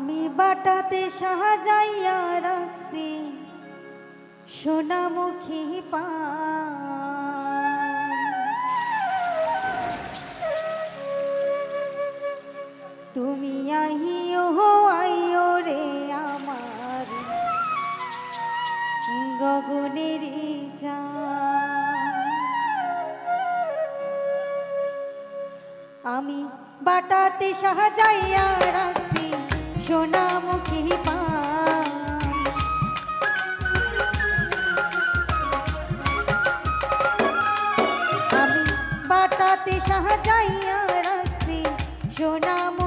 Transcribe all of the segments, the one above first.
আমি বাটাতে সাহাযাইয়া রাখছি সোনামুখী পা তুমি আহিও, আইও রে আমার গগনের আমি বাটাতে সাহাযাইয়া রাখছি সোনামুখী পান। আমি বাটাতে সাহায্যাইয়া রাখছি সোনাম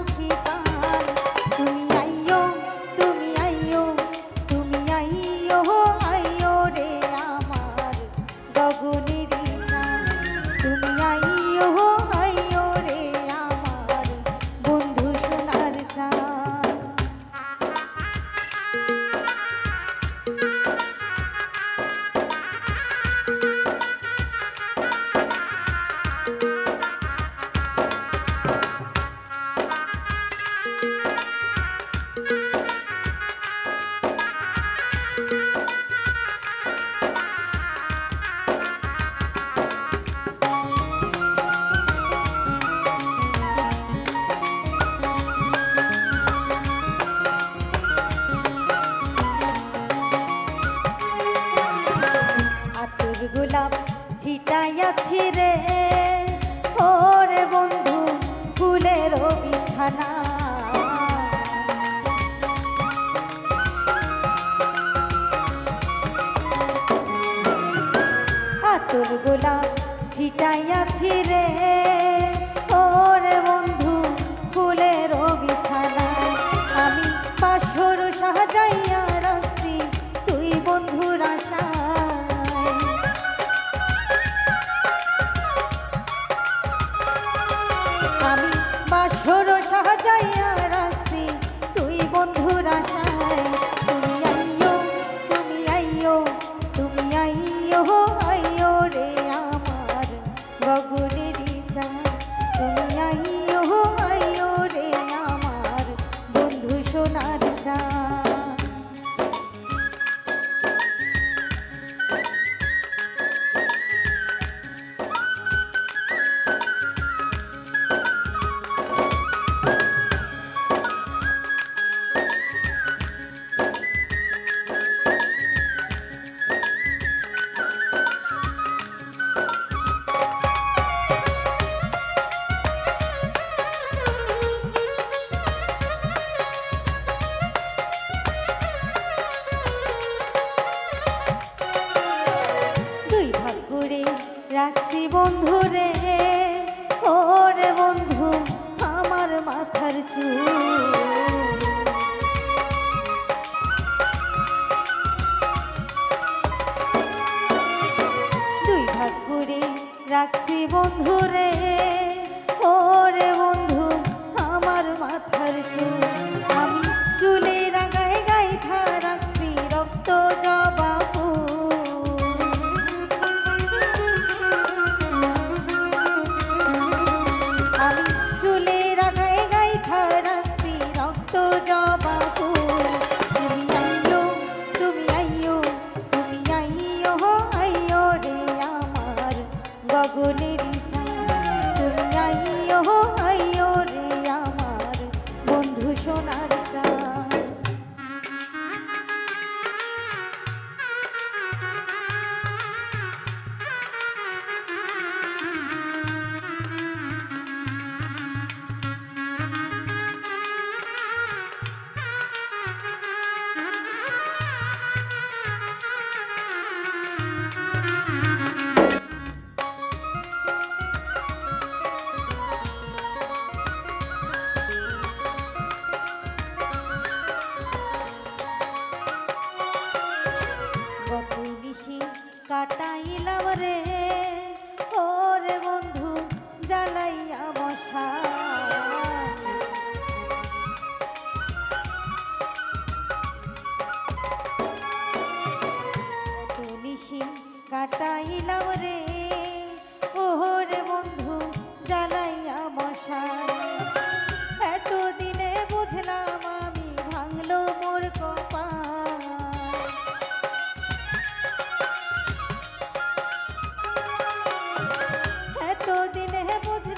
তুমি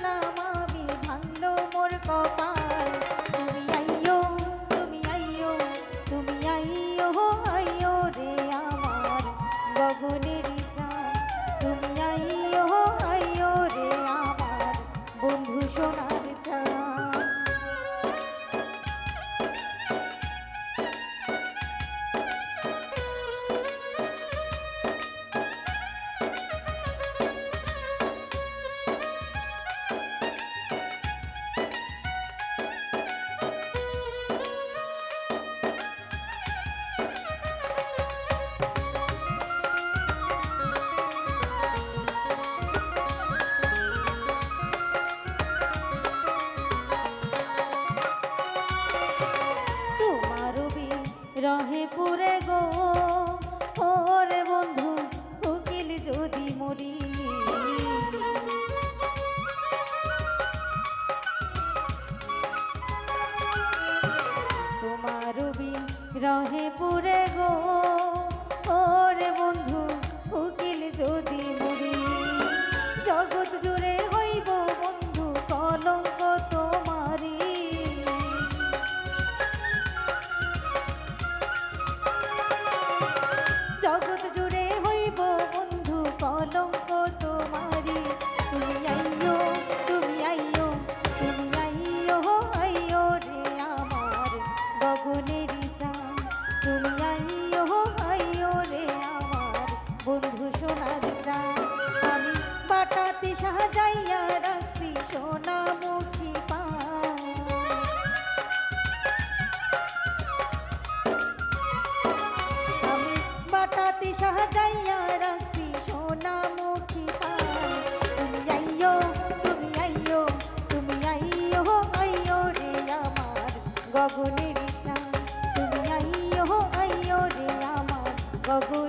Nama রহে পুরে গো গগনের চাঁদ। তুমি আইও আইও রে আমার গগন।